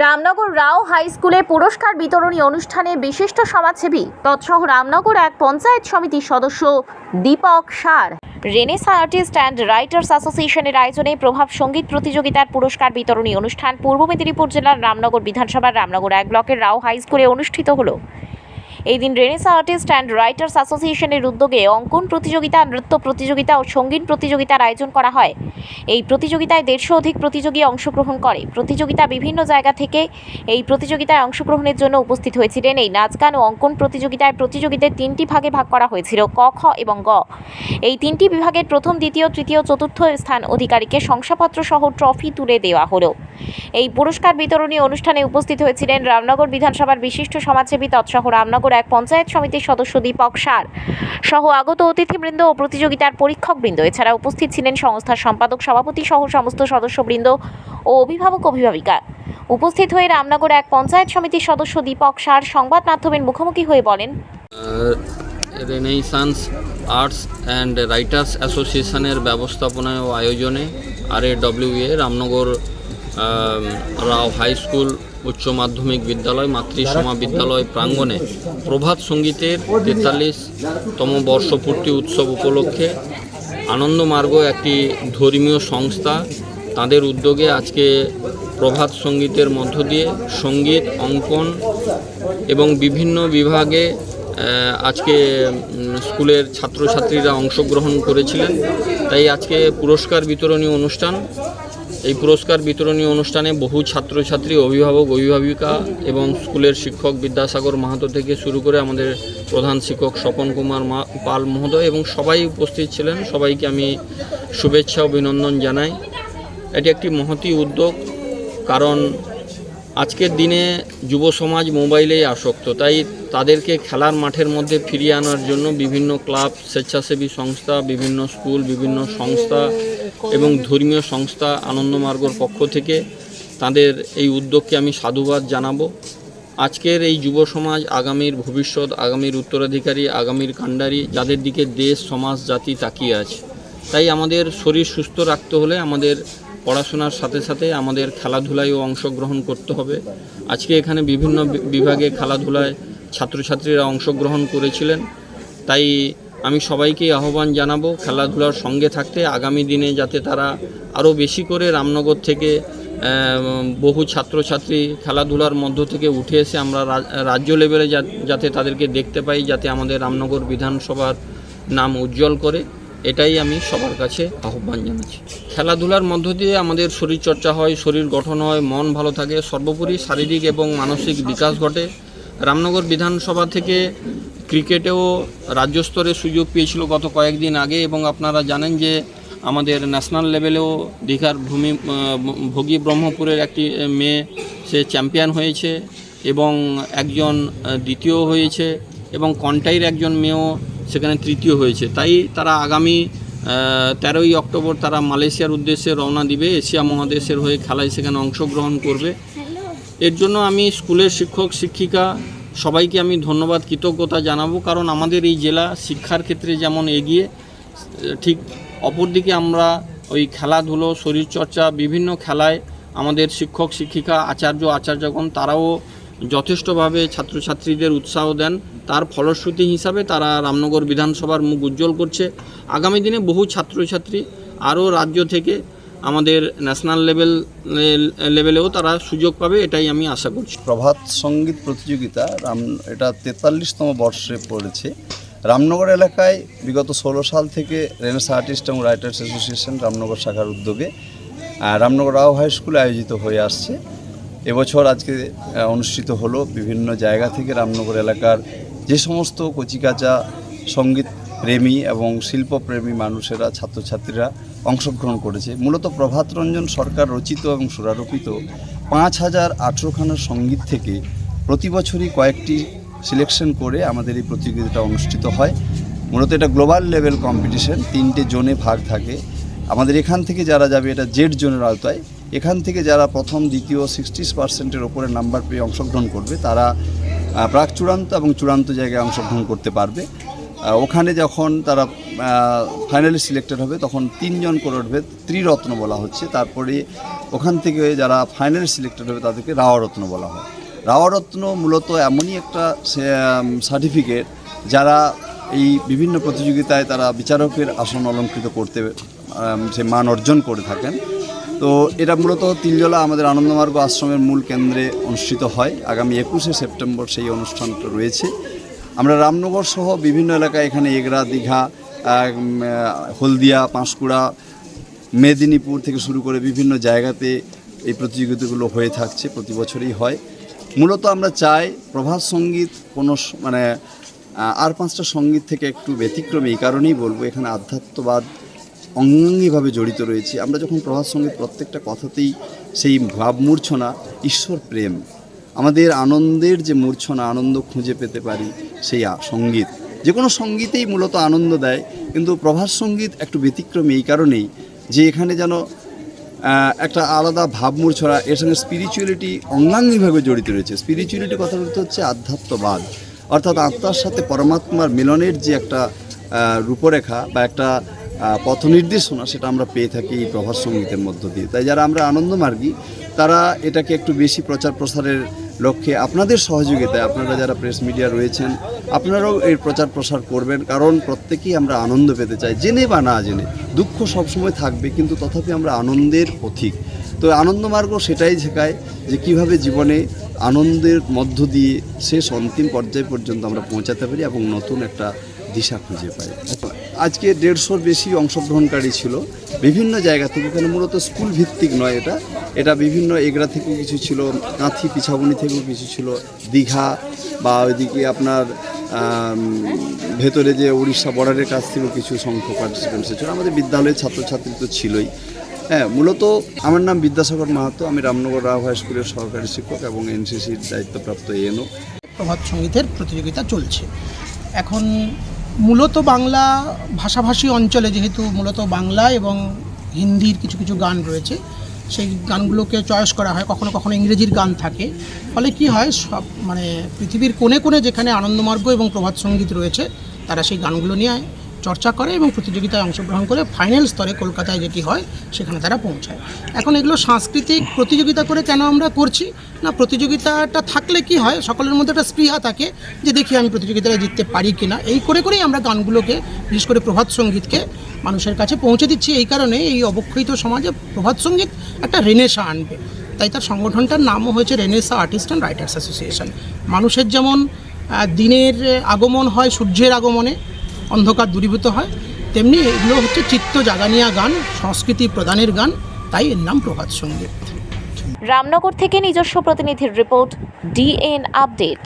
Ramnagar Rao high স্কুলে পুরস্কার বিতরণী অনুষ্ঠানে বিশিষ্ট সমাজসেবী। তৎসহ রামনগর এক পঞ্চায়েত সমিতির সদস্য Dipak sir. Renaissance artist and writers অ্যাসোসিয়েশনের আয়োজনে প্রভাব সংগীত প্রতিযোগিতার পুরস্কার বিতরণী অনুষ্ঠান পূর্ব মেদিনীপুর জেলার রামনগর বিধানসভার রামনগর এক ব্লকের রাও হাই স্কুলে অনুষ্ঠিত হলো। এই দিন রেনেসা আর্টিস্ট অ্যান্ড রাইটার্স অ্যাসোসিয়েশনের উদ্যোগে অঙ্কন প্রতিযোগিতা, নৃত্য প্রতিযোগিতা ও সংগীত প্রতিযোগিতার আয়োজন করা হয়। এই প্রতিযোগিতায় দেড়শো অধিক প্রতিযোগী অংশগ্রহণ করে। প্রতিযোগিতা বিভিন্ন জায়গা থেকে এই প্রতিযোগিতায় অংশগ্রহণের জন্য উপস্থিত হয়েছিলেন। এই নাচ গান ও অঙ্কন প্রতিযোগিতায় প্রতিযোগীদের তিনটি ভাগে ভাগ করা হয়েছিল, ক, খ এবং গ। এই তিনটি বিভাগের প্রথম, দ্বিতীয়, তৃতীয়, চতুর্থ স্থান অধিকারীকে শংসাপত্র সহ ট্রফি তুলে দেওয়া হলো। এই পুরস্কার বিতরণী অনুষ্ঠানে উপস্থিত হয়েছিলেন রামনগর বিধানসভার বিশিষ্ট সমাজসেবী তৎসহ রামনগর এক পঞ্চায়েত সমিতির সদস্য দীপক সার সহ আগত অতিথিবৃন্দ ও প্রতিযোগিতার পরীক্ষকবৃন্দ। এছাড়া উপস্থিত ছিলেন সংস্থার সম্পাদক, সভাপতি সহ সমস্ত সদস্যবৃন্দ ও অভিভাবক, অভিভাবিকা। উপস্থিত হয়ে রামনগর এক পঞ্চায়েত সমিতির সদস্য দীপক সার সংবাদ মাধ্যমের মুখোমুখি হয়ে বলেন রেনেসান্স আর্টস অ্যান্ড রাইটার্স অ্যাসোসিয়েশনের ব্যবস্থাপনায় ও আয়োজনে আর এ রামনগর রাও হাই স্কুল উচ্চ মাধ্যমিক বিদ্যালয় মাতৃসমা বিদ্যালয় প্রাঙ্গণে প্রভাত সঙ্গীতের তেতাল্লিশতম বর্ষপূর্তি উৎসব উপলক্ষে আনন্দমার্গ একটি ধর্মীয় সংস্থা। তাদের উদ্যোগে আজকে প্রভাত সঙ্গীতের মধ্য দিয়ে সংগীত, অঙ্কন এবং বিভিন্ন বিভাগে আজকে স্কুলের ছাত্রছাত্রীরা অংশগ্রহণ করেছিলেন। তাই আজকে পুরস্কার বিতরণী অনুষ্ঠান এই পুরস্কার বিতরণী অনুষ্ঠানে বহু ছাত্রছাত্রী, অভিভাবক, অভিভাবিকা এবং স্কুলের শিক্ষক বিদ্যাসাগর মাহাতো থেকে শুরু করে আমাদের প্রধান শিক্ষক স্বপন কুমার পাল মহোদয় এবং সবাই উপস্থিত ছিলেন। সবাইকে আমি শুভেচ্ছা, অভিনন্দন জানাই। এটি একটি মহতি উদ্যোগ, কারণ আজকের দিনে যুব সমাজ মোবাইলেই আসক্ত, তাই তাদেরকে খেলার মাঠের মধ্যে ফিরিয়ে আনার জন্য বিভিন্ন ক্লাব, স্বেচ্ছাসেবী সংস্থা, বিভিন্ন স্কুল, বিভিন্ন সংস্থা এবং ধর্মীয় সংস্থা আনন্দমার্গর পক্ষ থেকে তাদের এই উদ্যোগকে আমি সাধুবাদ জানাব। আজকের এই যুব সমাজ, আগামীর ভবিষ্যৎ, আগামীর উত্তরাধিকারী, আগামীর কাণ্ডারি, যাদের দিকে দেশ, সমাজ, জাতি তাকিয়ে আছে। তাই আমাদের শরীর সুস্থ রাখতে হলে আমাদের পড়াশোনার সাথে সাথে আমাদের খেলাধুলায়ও অংশগ্রহণ করতে হবে। আজকে এখানে বিভিন্ন বিভাগে খেলাধুলায় ছাত্রছাত্রীরা অংশগ্রহণ করেছিলেন। তাই আমি সবাইকেই আহ্বান জানাব খেলাধুলার সঙ্গে থাকতে। আগামী দিনে যাতে তারা আরও বেশি করে রামনগর থেকে বহু ছাত্রছাত্রী খেলাধুলার মধ্য থেকে উঠে এসে আমরা রাজ্য লেভেলে যাতে তাদেরকে দেখতে পাই, যাতে আমাদের রামনগর বিধানসভার নাম উজ্জ্বল করে। এটাই আমি সবার কাছে আহ্বান জানাচ্ছি। খেলাধুলার মধ্য দিয়ে আমাদের শরীরচর্চা হয়, শরীর গঠন হয়, মন ভালো থাকে, সর্বোপরি শারীরিক এবং মানসিক বিকাশ ঘটে। রামনগর বিধানসভা থেকে ক্রিকেটেও রাজ্য স্তরে সুযোগ পেয়েছিল গত কয়েকদিন আগে এবং আপনারা জানেন যে আমাদের ন্যাশনাল লেভেলেও দীঘার ভূমি ভোগী ব্রহ্মপুরের একটি মেয়ে সে চ্যাম্পিয়ন হয়েছে এবং একজন দ্বিতীয় হয়েছে এবং কন্টাইর একজন মেয়েও সেখানে তৃতীয় হয়েছে। তাই তারা আগামী তেরোই অক্টোবর তারা মালয়েশিয়ার উদ্দেশ্যে রওনা দিবে। এশিয়া মহাদেশের হয়ে খেলায় সেখানে অংশগ্রহণ করবে। এর জন্য আমি স্কুলের শিক্ষক, শিক্ষিকা সবাইকে আমি ধন্যবাদ, কৃতজ্ঞতা জানাব। কারণ আমাদের এই জেলা শিক্ষার ক্ষেত্রে যেমন এগিয়ে, ঠিক অপরদিকে আমরা ওই খেলাধুলো, শরীরচর্চা, বিভিন্ন খেলায় আমাদের শিক্ষক, শিক্ষিকা, আচার্য, আচার্যগণ তারাও যথেষ্টভাবে ছাত্রছাত্রীদের উৎসাহ দেন। তার ফলশ্রুতি হিসাবে তারা রামনগর বিধানসভার মুখ উজ্জ্বল করছে। আগামী দিনে বহু ছাত্রছাত্রী আরও রাজ্য থেকে আমাদের ন্যাশনাল লেভেল, লেভেলেও তারা সুযোগ পাবে, এটাই আমি আশা করছি। প্রভাত সংগীত প্রতিযোগিতা রাম, এটা তেতাল্লিশতম বর্ষে পড়েছে। রামনগর এলাকায় বিগত ষোলো সাল থেকে রেনেসা আর্টিস্ট এবং রাইটার্স অ্যাসোসিয়েশন রামনগর শাখার উদ্যোগে রামনগর রাও হাই স্কুলে আয়োজিত হয়ে আসছে। এবছর আজকে অনুষ্ঠিত হলো বিভিন্ন জায়গা থেকে রামনগর এলাকার যে সমস্ত কচিকাচা, সংগীত প্রেমী এবং শিল্পপ্রেমী মানুষেরা, ছাত্রছাত্রীরা অংশগ্রহণ করেছে। মূলত প্রভাত রঞ্জন সরকার রচিত এবং সুরারোপিত পাঁচ হাজার আঠেরোখানা সংগীত থেকে প্রতি বছরই কয়েকটি সিলেকশন করে আমাদের এই প্রতিযোগিতাটা অনুষ্ঠিত হয়। মূলত এটা গ্লোবাল লেভেল কম্পিটিশন তিনটে জোনে ভাগ থাকে। আমাদের এখান থেকে যারা যাবে, এটা জেড জোনের আওতায়। এখান থেকে যারা প্রথম, দ্বিতীয় সিক্সটি পার্সেন্টের ওপরে নাম্বার পেয়ে অংশগ্রহণ করবে, তারা প্রাক চূড়ান্ত এবং চূড়ান্ত জায়গায় অংশগ্রহণ করতে পারবে। ওখানে যখন তারা ফাইনালি সিলেক্টেড হবে, তখন তিনজন করে উঠবে ত্রিরত্ন বলা হচ্ছে। তারপরে ওখান থেকে যারা ফাইনালি সিলেক্টেড হবে, তাদেরকে রাওয়ারত্ন বলা হয়। রাওয়ারত্ন মূলত এমনই একটা সার্টিফিকেট যারা এই বিভিন্ন প্রতিযোগিতায় তারা বিচারকের আসন অলঙ্কৃত করতে সে মান অর্জন করে থাকেন। তো এটা মূলত তিনজলা আমাদের আনন্দমার্গ আশ্রমের মূল কেন্দ্রে অনুষ্ঠিত হয়। আগামী একুশে সেপ্টেম্বর সেই অনুষ্ঠানটা রয়েছে। আমরা রামনগর সহ বিভিন্ন এলাকায় এখানে এগরা, দীঘা হলদিয়া, পাঁশকুড়া, মেদিনীপুর থেকে শুরু করে বিভিন্ন জায়গাতে এই প্রতিযোগিতাগুলো হয়ে থাকছে, প্রতি বছরই হয়। মূলত আমরা চাই প্রভাত সংগীত কোনো মানে আর পাঁচটা সংগীত থেকে একটু ব্যতিক্রমী, এই কারণেই বলব এখানে আধ্যাত্মবাদ অঙ্গাঙ্গিভাবে জড়িত রয়েছি। আমরা যখন প্রভাত সংগীত প্রত্যেকটা কথাতেই সেই ভাবমূর্ছনা ঈশ্বর প্রেম, আমাদের আনন্দের যে মূর্ছনা, আনন্দ খুঁজে পেতে পারি সেই সংগীত। যে কোনো সঙ্গীতেই মূলত আনন্দ দেয়, কিন্তু প্রভাত সংগীত একটু ব্যতিক্রমী এই কারণেই যে এখানে যেন একটা আলাদা ভাবমূর্ছনা এর সঙ্গে স্পিরিচুয়ালিটি অঙ্গাঙ্গিভাবে জড়িত রয়েছে। স্পিরিচুয়ালিটি কথার অর্থ হচ্ছে আধ্যাত্মবাদ। অর্থাৎ আত্মার সাথে পরমাত্মার মিলনের যে একটা রূপরেখা বা একটা পথ নির্দেশনা সেটা আমরা পেয়ে থাকি এই প্রভাত সঙ্গীতের মধ্য দিয়ে। তাই যারা আমরা আনন্দমার্গী, তারা এটাকে একটু বেশি প্রচার প্রসারের লক্ষ্যে আপনাদের সহযোগিতায়, আপনারা যারা প্রেস মিডিয়া রয়েছেন, আপনারাও এর প্রচার প্রসার করবেন, কারণ প্রত্যেকেই আমরা আনন্দ পেতে চাই, জেনে বা না জেনে। দুঃখ সবসময় থাকবে, কিন্তু তথাপি আমরা আনন্দের পথিক। তো আনন্দমার্গ সেটাই শেখায় যে কীভাবে জীবনে আনন্দের মধ্য দিয়ে শেষ অন্তিম পর্যায় পর্যন্ত আমরা পৌঁছাতে পারি এবং নতুন একটা দিশা খুঁজে পাই আজকে দেড়শোর বেশি অংশগ্রহণকারী ছিল। বিভিন্ন জায়গা থেকে এখানে মূলত স্কুল ভিত্তিক নয় এটা। এটা বিভিন্ন এগরা থেকেও কিছু ছিল, কাঁথি, পিছাবনি থেকেও কিছু ছিল, দীঘা বা ওইদিকে আপনার ভেতরে যে উড়িষ্যা বর্ডারের কাছ থেকেও কিছু সংখ্যক পার্টিসিপেন্টস ছিল। আমাদের বিদ্যালয়ের ছাত্রছাত্রী তো ছিলই। হ্যাঁ মূলত আমার নাম বিদ্যাসাগর মাহাতো। আমি রামনগর রাও হাই স্কুলের সহকারী শিক্ষক এবং এনসিসির দায়িত্বপ্রাপ্ত এএনও প্রভাত সঙ্গীতের প্রতিযোগিতা চলছে। এখন মূলত বাংলা ভাষাভাষী অঞ্চলে যেহেতু মূলত বাংলা এবং হিন্দির কিছু কিছু গান রয়েছে, সেই গানগুলোকে চয়েস করা হয়, কখনো কখনো ইংরেজির গান থাকে। ফলে কি হয়, সব মানে পৃথিবীর কোণে কোণে যেখানে আনন্দমার্গ এবং প্রভাত সংগীত রয়েছে, তারা সেই গানগুলো নিয়ে চর্চা করে এবং প্রতিযোগিতায় অংশগ্রহণ করে ফাইনাল স্তরে কলকাতায় যেটি হয়, সেখানে তারা পৌঁছায়। এখন এগুলো সাংস্কৃতিক প্রতিযোগিতা করে কেন আমরা করছি? না, প্রতিযোগিতাটা থাকলে কি হয়? সকলের মধ্যে একটা স্পৃহা থাকে যে দেখি আমি প্রতিযোগিতায় জিততে পারি কি না এই করে করেই আমরা গানগুলোকে, বিশেষ করে প্রভাত সঙ্গীতকে মানুষের কাছে পৌঁছে দিচ্ছি। এই কারণে এই অবক্ষয়িত সমাজে প্রভাত সংগীত একটা রেনেসা আনবে। তাই তার সংগঠনটার নামও হয়েছে renaissance artist and writers association. মানুষের যেমন দিনের আগমন হয় সূর্যের আগমনে অন্ধকার দূরীভূত হয়। তেমনি এগুলো হচ্ছে চিত্ত জাগানিয়া গান, সংস্কৃতি প্রদানের গান, তাই এর নাম প্রভাত সংগীত। রামনগর থেকে নিজস্ব প্রতিনিধির রিপোর্ট ডিএন আপডেট